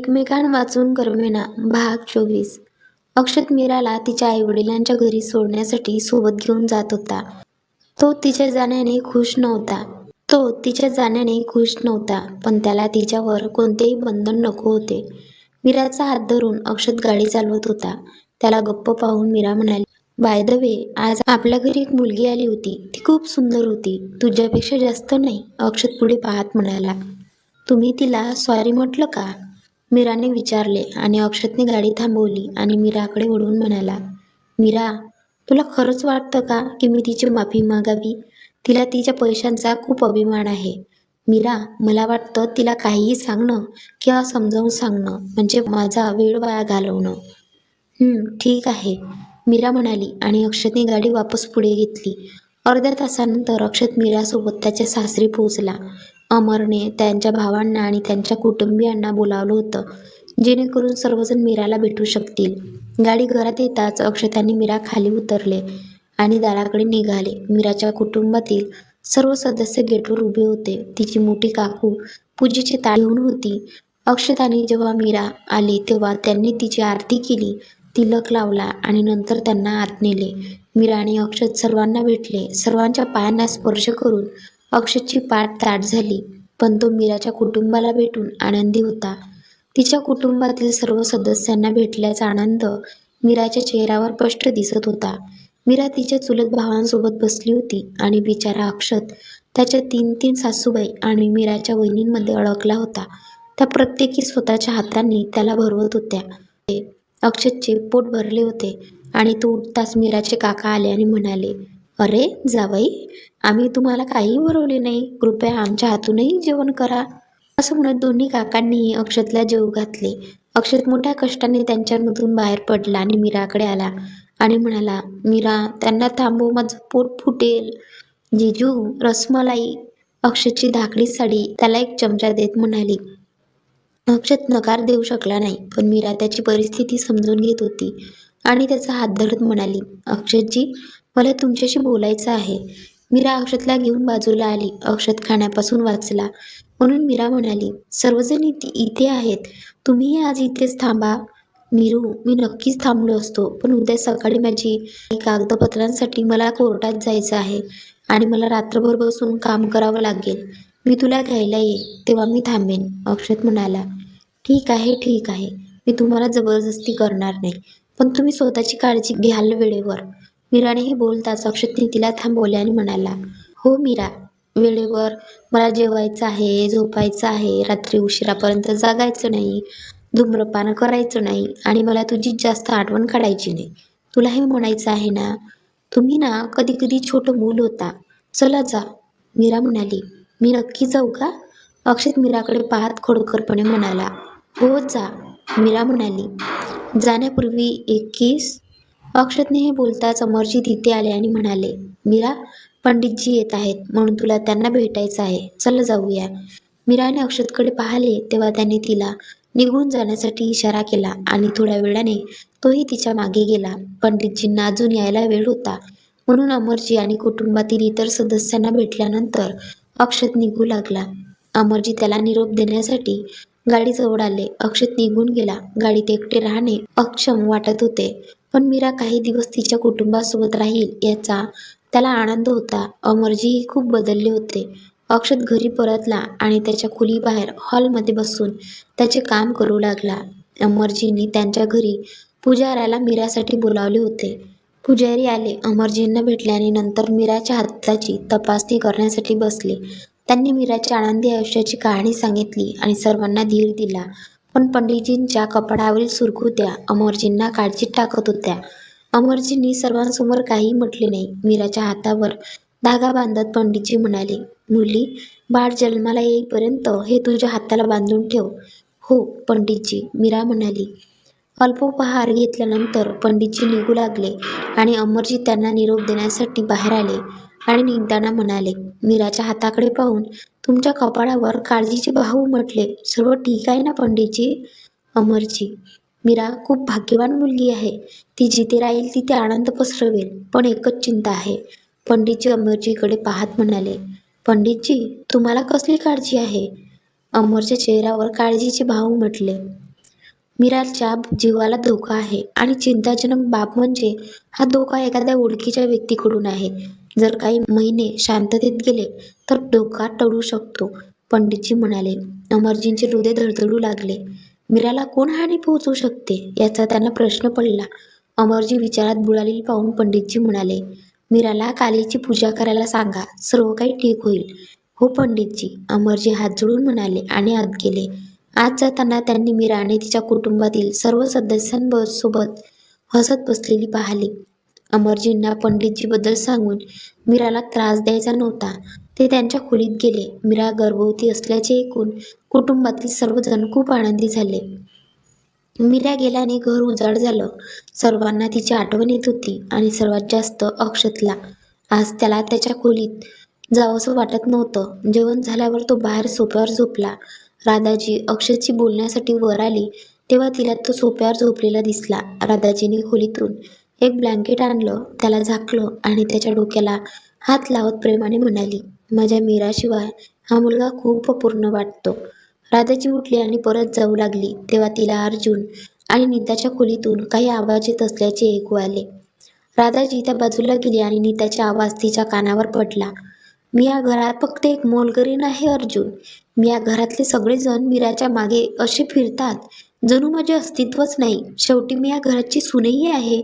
एकमेकां वाचून करमेना भाग चोवीस अक्षत मीराला तिच्या आईवडिलांच्या घरी सोडण्यासाठी सोबत घेऊन जात होता. तो तिच्या जाण्याने खुश नव्हता. तो तिच्या जाण्याने खुश नव्हता पण त्याला तिच्यावर कोणतेही बंधन नको होते. मीराचा हात धरून अक्षत गाडी चालवत होता. त्याला गप्प पाहून मीरा म्हणाली बाय द वे आज आपल्या घरी एक मुलगी आली होती. ती खूप सुंदर होती. तुझ्यापेक्षा जास्त नाही अक्षत पुढे पाहत म्हणाला. तुम्ही तिला सॉरी म्हटलं का? मीराने विचारले आणि अक्षतने गाडी थांबवली आणि मीराकडे ओढून म्हणाला मीरा तुला खरंच वाटतं का की मी तिची माफी मागावी? तिला तिच्या पैशांचा खूप अभिमान आहे. मीरा मला वाटतं तिला काहीही सांगणं किंवा समजावून सांगणं म्हणजे माझा वेळ वाया घालवणं. ठीक आहे मीरा म्हणाली आणि अक्षतने गाडी वापस पुढे घेतली. अर्ध्या तासानंतर अक्षत मीरासोबत त्याच्या सासरी पोहोचला. अमरने त्यांच्या भावांना आणि त्यांच्या कुटुंबियांना बोलावलं होतं जेणेकरून सर्वजण मीराला भेटू शकतील. गाडी घरात येताच अक्षत आणि मीरा खाली उतरले आणि दाराकडे निघाले. मीराच्या कुटुंबातील सर्व सदस्य गेटवर उभे होते. तिची मोठी काकू पूजेची ताळी घेऊन होती. अक्षताने जेव्हा मीरा आली तेव्हा त्यांनी तिची आरती केली. तिलक लावला आणि नंतर त्यांना आत नेले. मीरा आणि अक्षत सर्वांना भेटले. सर्वांच्या पायांना स्पर्श करून अक्षतची पाठ ताट झाली पण तो मीराच्या कुटुंबाला भेटून आनंदी होता. तिच्या कुटुंबातील सर्व सदस्यांना भेटल्याचा आनंद मीराच्या चेहऱ्यावर स्पष्ट दिसत होता. मीरा तिच्या चुलत भावांसोबत बसली होती आणि बिचारा अक्षत त्याच्या तीन तीन सासूबाई आणि मीराच्या वहिनींमध्ये अडकला होता. त्या प्रत्येकी स्वतःच्या हातांनी त्याला भरवत होत्या. अक्षतचे पोट भरले होते आणि तो उठताच मीराचे काका आले आणि म्हणाले अरे जावई आम्ही तुम्हाला काहीही भरवले नाही. कृपया आमच्या हातूनही जेवण करा. असं म्हणत दोन्ही काकांनीही अक्षतला जेव घातले. अक्षत मोठ्या कष्टाने त्यांच्यामधून बाहेर पडला आणि मीराकडे आला आणि म्हणाला मीरा त्यांना थांबव माझं पोट फुटेल. जिजू रसमलाई. अक्षतची धाकडी साडी त्याला एक चमचा देत म्हणाली. अक्षत नकार देऊ शकला नाही पण मीरा त्याची परिस्थिती समजून घेत होती आणि त्याचा हात धरत म्हणाली अक्षतजी मला तुमच्याशी बोलायचं आहे. मीरा अक्षतला घेऊन बाजूला आली. अक्षत खाण्यापासून वाचला. म्हणून मीरा म्हणाली सर्वजण इथे इथे आहेत. तुम्हीही आज इथेच थांबा. मीरू मी नक्कीच थांबलो असतो. पण उद्या सकाळी माझी कागदपत्रांसाठी मला कोर्टात जायचं आहे आणि मला रात्रभर बसून काम करावं लागेल. मी तुला घ्यायला ये तेव्हा मी थांबेन अक्षत म्हणाला. ठीक आहे ठीक आहे. मी तुम्हाला जबरदस्ती करणार नाही. पण तुम्ही स्वतःची काळजी घ्याल वेळेवर. मीराने हे बोलताच अक्षतने तिला थांबवले आणि म्हणाला हो मीरा वेळेवर मला जेवायचं आहे झोपायचं आहे रात्री उशिरापर्यंत जागायचं नाही धूम्रपान करायचं नाही आणि मला तुझी जास्त आठवण काढायची नाही. तुला हे म्हणायचं आहे ना? तुम्ही ना कधी कधी छोटं मूल होता. चला जा. मीरा म्हणाली मी नक्की जाऊ का? अक्षत मीराकडे पाहत खोडकरपणे म्हणाला हो जा. मीरा म्हणाली जाण्यापूर्वी एक किस अक्षतने हे बोलताच अमरजी तिथे आले आणि म्हणाले मीरा पंडितजी येत आहेत म्हणून तुला त्यांना भेटायचं आहे. चल जाऊया. मीराने अक्षतकडे पाहिले तेव्हा त्याने तिला निघून जाण्यासाठी इशारा केला आणि थोड्या वेळाने तोही तिच्यामागे गेला. पंडितजींना अजून यायला वेळ होता. म्हणून अमरजी आणि कुटुंबातील इतर सदस्यांना भेटल्यानंतर अक्षत निघू लागला. अमरजी त्याला निरोप देण्यासाठी गाडीजवळ आले. अक्षत निघून गेला. गाडीत एकटे राहणे अक्षम वाटत होते. पण मीरा काही दिवस तिच्या कुटुंबासोबत राहील याचा त्याला आनंद होता. अमरजीही खूप बदलले होते. अक्षत घरी परतला आणि त्याच्या खोलीबाहेर हॉलमध्ये बसून त्याचे काम करू लागला. अमरजींनी त्यांच्या घरी पुजाऱ्याला मीरासाठी बोलावले होते. पुजारी आले. अमरजींना भेटल्याने नंतर मीराच्या हाताची तपासणी करण्यासाठी बसले. त्यांनी मीराच्या आनंदी आयुष्याची कहाणी सांगितली आणि सर्वांना धीर दिला. पण पंडितजींच्या कपाळावरील सुरकुत्या अमरजींना काळजीत टाकत होत्या. अमरजींनी सर्वांसमोर काही म्हटले नाही. मीराच्या हातावर धागा बांधत पंडितजी म्हणाले मुली बाळ जन्माला येईपर्यंत हे तुझ्या हाताला बांधून ठेव. हो पंडितजी मीरा म्हणाली. अल्पोपहार घेतल्यानंतर पंडितजी निघू लागले आणि अमरजी त्यांना निरोप देण्यासाठी बाहेर आले आणि निघताना म्हणाले मीराच्या हाताकडे पाहून तुमच्या कपाळावर काळजीचे भाऊ म्हटले सर्व ठीक आहे ना पंडितजी? अमरजी मीरा खूप भाग्यवान मुलगी आहे. ती जिथे राहील तिथे आनंद पसरवेल पण एकच चिंता आहे. पंडितजी अमरजीकडे पाहत म्हणाले पंडितजी तुम्हाला कसली काळजी आहे? अमरच्या चेहऱ्यावर काळजीचे भाव म्हटले मीराच्या जीवाला धोका आहे आणि चिंताजनक बाब म्हणजे हा धोका एखाद्या ओळखीच्या व्यक्तीकडून आहे. जर काही महिने शांततेत गेले तर डोका टळू शकतो पंडितजी म्हणाले. अमरजींचे हृदय धडधडू लागले. मीराला कोण हानी पोहोचू शकते याचा त्यांना प्रश्न पडला. अमरजी विचारात बुडालेली पाहून पंडितजी म्हणाले मीराला कालीची पूजा करायला सांगा सर्व काही ठीक होईल. हो पंडितजी अमरजी हात जोडून म्हणाले आणि आत गेले. आज जाताना त्यांनी मीरा आणि तिच्या कुटुंबातील सर्व सदस्यांसोबत हसत बसलेली पाहिली. अमरजींना पंडितजीबद्दल सांगून मीराला त्रास द्यायचा नव्हता. ते त्यांच्या खोलीत गेले. मीरा गर्भवती असल्याचे ऐकून कुटुंबातील सर्वजण खूप आनंदी झाले. मीरा गेल्याने घर उजाड झालं. सर्वांना तिची आठवण येत होती आणि सर्वात जास्त अक्षतला. आज त्याला त्याच्या खोलीत जावंसं वाटत नव्हतं. जेवण झाल्यावर तो बाहेर सोप्यावर झोपला. राधाजी अक्षतशी बोलण्यासाठी वर आली. तेव्हा तिला तो सोप्यावर झोपलेला दिसला. राधाजीने खोलीतून एक ब्लँकेट आणलं त्याला झाकलं आणि त्याच्या डोक्याला हात लावत प्रेमाने म्हणाली माझ्या मीराशिवाय हा मुलगा खूप पूर्ण वाटतो. राधाजी उठली आणि परत जाऊ लागली तेव्हा तिला अर्जुन आणि नीताच्या खोलीतून काही आवाज येत असल्याचे ऐकू आले. राधाजी त्या बाजूला गेली आणि नीताचा आवाज तिच्या कानावर पडला. मी या घरात फक्त एक मोलकरीण आहे अर्जुन. मी या घरातले सगळेजण मीराच्या मागे असे फिरतात जणू माझे अस्तित्वच नाही. शेवटी मी या घराची सुनेही आहे.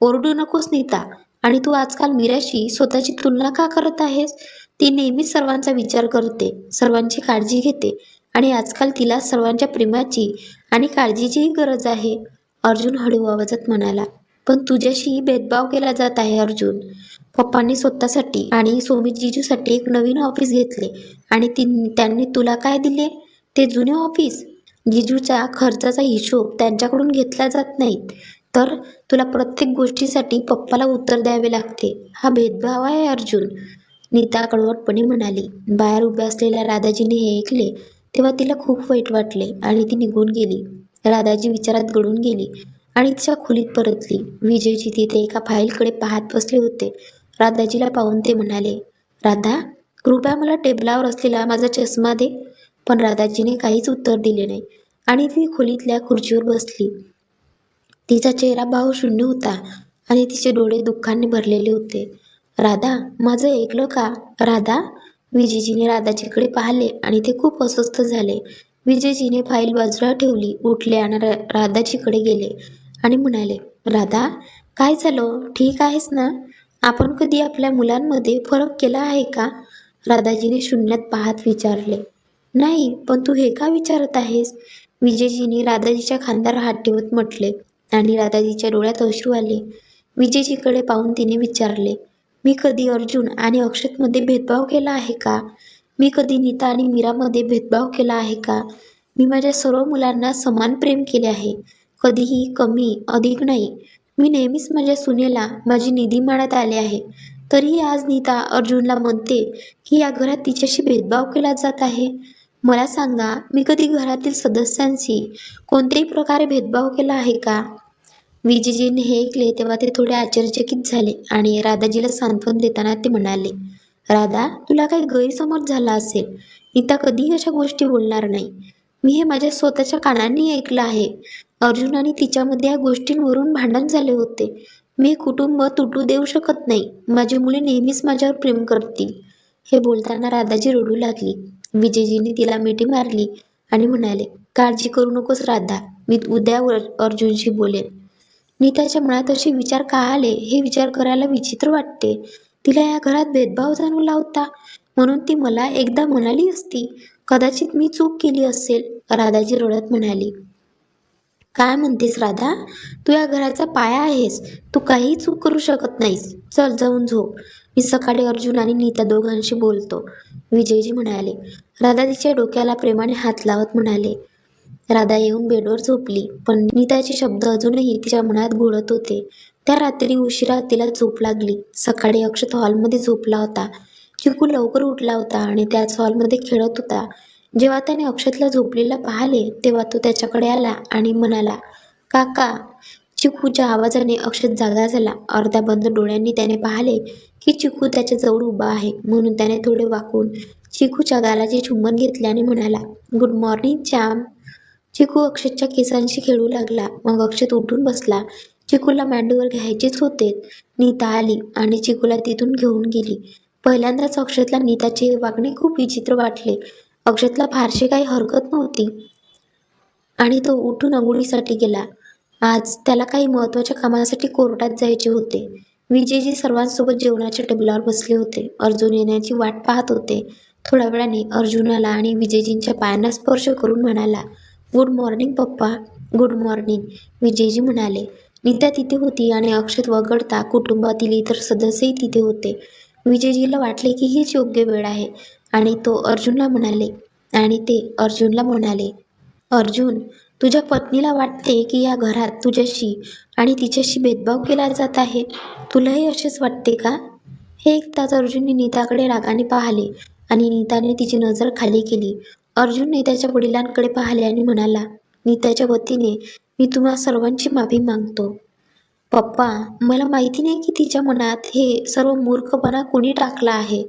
ओरडू नकोस नीता. आणि तू आजकाल मीराशी स्वतःची तुलना का करत आहेस? ती नेहमीच सर्वांचा विचार करते सर्वांची काळजी घेते आणि आजकाल तिला सर्वांच्या प्रेमाची आणि काळजीचीही गरज आहे. अर्जुन हळू आवाजात म्हणाला पण तुझ्याशी भेदभाव केला जात आहे अर्जुन. पप्पांनी स्वतःसाठी आणि सोमी जिजूसाठी एक नवीन ऑफिस घेतले आणि ती त्यांनी तुला काय दिले? ते जुने ऑफिस जिजूच्या खर्चाचा हिशोब त्यांच्याकडून घेतला जात नाहीत. तर तुला प्रत्येक गोष्टीसाठी पप्पाला उत्तर द्यावे लागते. हा भेदभाव आहे अर्जुन. नीता कडवटपणे म्हणाली. बाहेर उभ्या असलेल्या राधाजीने हे ऐकले तेव्हा तिला खूप वाईट वाटले आणि ती निघून गेली. राधाजी विचारात गळून गेली आणि तिच्या खोलीत परतली. विजयजी तिथे एका फाईलकडे पाहत बसले होते. राधाजीला पाहून ते म्हणाले राधा कृपया मला टेबलावर असलेला माझा चष्मा दे. पण राधाजीने काहीच उत्तर दिले नाही आणि ती खोलीतल्या खुर्चीवर बसली. तिचा चेहरा भावशून्य होता आणि तिचे डोळे दुःखाने भरलेले होते. राधा माझं ऐकलं का? राधा? विजयजीने राधाजीकडे पाहिले आणि ते खूप अस्वस्थ झाले. विजयजीने फाईल बाजूला ठेवली उठले आणि रा राधाजीकडे गेले आणि म्हणाले राधा काय झालं? ठीक आहेस ना? आपण कधी आपल्या मुलांमध्ये फरक केला आहे का? राधाजीने शून्यात पाहत विचारले नाही पण तू हे का विचारत आहेस? विजयजीने राधाजीच्या खांद्यावर हात ठेवत म्हटले आणि राधाजीच्या डोळ्यात अश्रू आले. विजयजीकडे पाहून तिने विचारले मी कधी अर्जुन आणि अक्षतमध्ये भेदभाव केला आहे का? मी कधी नीता आणि मीरामध्ये भेदभाव केला आहे का? मी माझ्या सर्व मुलांना समान प्रेम केले आहे. कधीही कमी अधिक नाही. मी नेहमीच माझ्या सुनेला माझी निधी मानत आले आहे. तरीही आज नीता अर्जुनला म्हणते की या घरात तिच्याशी भेदभाव केला जात आहे. मला सांगा मी कधी घरातील सदस्यांशी कोणत्याही प्रकारे भेदभाव केला आहे का? विजयजीने हे ऐकले तेव्हा ते थोडे आश्चर्यचकित झाले आणि राधाजीला सांत्वन देताना ते म्हणाले राधा तुला काही गैरसमज झाला असेल. नीता कधीही अशा गोष्टी बोलणार नाही. मी हे माझ्या स्वतःच्या कानांनी ऐकलं आहे. अर्जुन आणि तिच्यामध्ये या गोष्टींवरून भांडण झाले होते. मी कुटुंब तुटू देऊ शकत नाही. माझी मुले नेहमीच माझ्यावर प्रेम करतील. हे बोलताना राधाजी रडू लागली. विजयजीने तिला मिठी मारली आणि म्हणाले काळजी करू नकोस राधा मी उद्या अर्जुनशी बोलेन. नीताच्या मनात असे विचार का आले हे विचार करायला विचित्र वाटते. तिला या घरात भेदभाव जाणवला होता म्हणून ती मला एकदा म्हणाली असती कदाचित मी चूक केली असेल. राधाजी रडत म्हणाली काय म्हणतेस राधा? तू या घराचा पाया आहेस. तू काहीही चूक करू शकत नाहीस. चल जाऊन झोप. मी सकाळी अर्जुन आणि नीता दोघांशी बोलतो. विजयजी म्हणाले राधा तिच्या डोक्याला प्रेमाने हात लावत म्हणाले. राधा येऊन बेडवर झोपली पण नीताचे शब्द अजूनही तिच्या मनात घोळत होते. त्या रात्री उशिरा तिला झोप लागली. सकाळी अक्षत हॉलमध्ये झोपला होता. चिकू लवकर उठला होता आणि त्याच हॉलमध्ये खेळत होता. जेव्हा त्याने अक्षतला झोपलेला पाहिले तेव्हा तो त्याच्याकडे आला आणि म्हणाला काका चिकूच्या आवाजाने अक्षत जागा झाला. अर्ध्या बंद डोळ्यांनी त्याने पाहिले की चिकू त्याच्याजवळ उभा आहे. म्हणून त्याने थोडे वाकून चिकूच्या गालाचे चुंबन घेतले आणि म्हणाला गुड मॉर्निंग चॅम चिकू अक्षतच्या केसांशी खेळू लागला. मग अक्षत उठून बसला. चिकूला मांडीवर घ्यायचेच होते. नीता आली आणि चिकूला तिथून घेऊन गेली. पहिल्यांदाच अक्षतला नीताचे वागणे खूप विचित्र वाटले. अक्षतला फारशी काही हरकत नव्हती आणि तो उठून अंघोळीसाठी गेला. आज त्याला काही महत्त्वाच्या कामासाठी कोर्टात जायचे होते. विजयजी सर्वांसोबत जेवणाच्या टेबलावर बसले होते. अर्जुन येण्याची वाट पाहत होते. थोड्या वेळाने अर्जुनाला आणि विजयजींच्या पायांना स्पर्श करून म्हणाला गुड मॉर्निंग पप्पा. Good morning. विजयजी म्हणाले नीता तिथे होती आणि अक्षत वगळता कुटुंबातील इतर सदस्यही तिथे होते. विजयजीला वाटले की हीच योग्य वेळ आहे. आणि तो अर्जुनला म्हणाले आणि ते अर्जुनला म्हणाले अर्जुन तुझ्या पत्नीला वाटते की या घरात तुझ्याशी आणि तिच्याशी भेदभाव केला जात आहे. तुलाही असेच वाटते का? हे ऐकताच अर्जुनने नीताकडे रागाने पाहिले आणि नीताने तिची नजर खाली केली. अर्जुनने त्याच्या वडिलांकडे पाहिले आणि म्हणाला नीताच्या वतीने मी तुम्हा सर्वांची माफी मागतो. पप्पा मला माहिती नाही की तिच्या मनात हे सर्व मूर्खपणा कोणी टाकला आहे.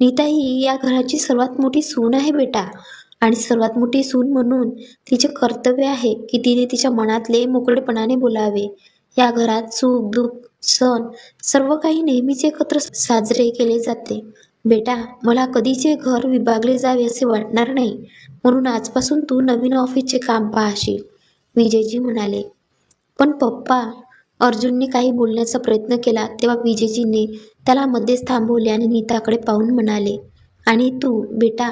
नीता ही या घराची सर्वात मोठी सून आहे बेटा. आणि सर्वात मोठी सून म्हणून तिचे कर्तव्य आहे की तिने तिच्या मनातले मोकळेपणाने बोलावे. या घरात सुख दुःख सण सर्व काही नेहमीच एकत्र साजरे केले जाते. बेटा मला कधीचे घर विभागले जावे असे वाटणार नाही. म्हणून आजपासून तू नवीन ऑफिसचे काम पाहशील विजयजी म्हणाले. पण पप्पा अर्जुनने काही बोलण्याचा प्रयत्न केला तेव्हा विजयजीने त्याला मध्येच थांबवले आणि नीताकडे पाहून म्हणाले आणि तू बेटा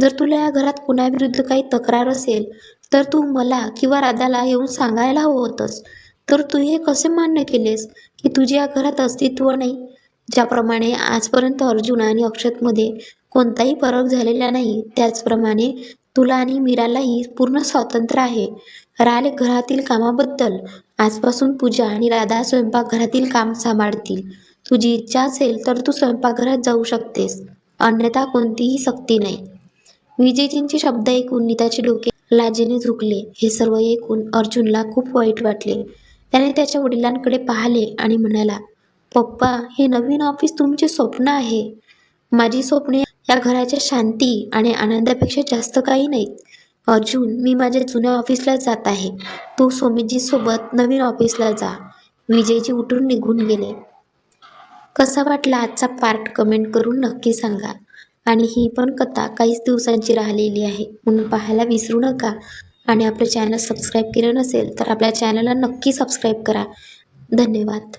जर तुला या घरात कुणाविरुद्ध काही तक्रार असेल तर तू मला किंवा राधाला येऊन सांगायला हवं होतंस. तर तू हे कसे मान्य केलेस की तुझे या घरात अस्तित्व नाही? ज्याप्रमाणे आजपर्यंत अर्जुन आणि अक्षतमध्ये कोणताही फरक झालेला नाही त्याचप्रमाणे तुला आणि मीरालाही पूर्ण स्वातंत्र्य आहे. राहिले घरातील कामाबद्दल आजपासून पूजा आणि राधा स्वयंपाकघरातील काम सांभाळतील. तुझी इच्छा असेल तर तू स्वयंपाकघरात जाऊ शकतेस. अन्यथा कोणतीही सक्ती नाही. विजयजींचे शब्द ऐकून नीताचे डोके लाजेने झुकले. हे सर्व ऐकून अर्जुनला खूप वाईट वाटले. त्याने त्याच्या वडिलांकडे पाहिले आणि म्हणाला पप्पा हे नवीन ऑफिस तुमचे स्वप्न आहे. माझी स्वप्ने या घराच्या शांती आणि आनंदापेक्षा जास्त काही नाहीत. अर्जुन मी माझ्या जुन्या ऑफिसला जात आहे. तू सोबत नवीन ऑफिसला जा. विजयजी उठून निघून गेले. कसा वाटला आजचा पार्ट कमेंट करून नक्की सांगा. आणि ही पण कथा काहीच दिवसांची राहिलेली आहे म्हणून पाहायला विसरू नका. आणि आपलं चॅनल सबस्क्राईब केलं नसेल तर आपल्या चॅनलला नक्की सबस्क्राईब करा. धन्यवाद.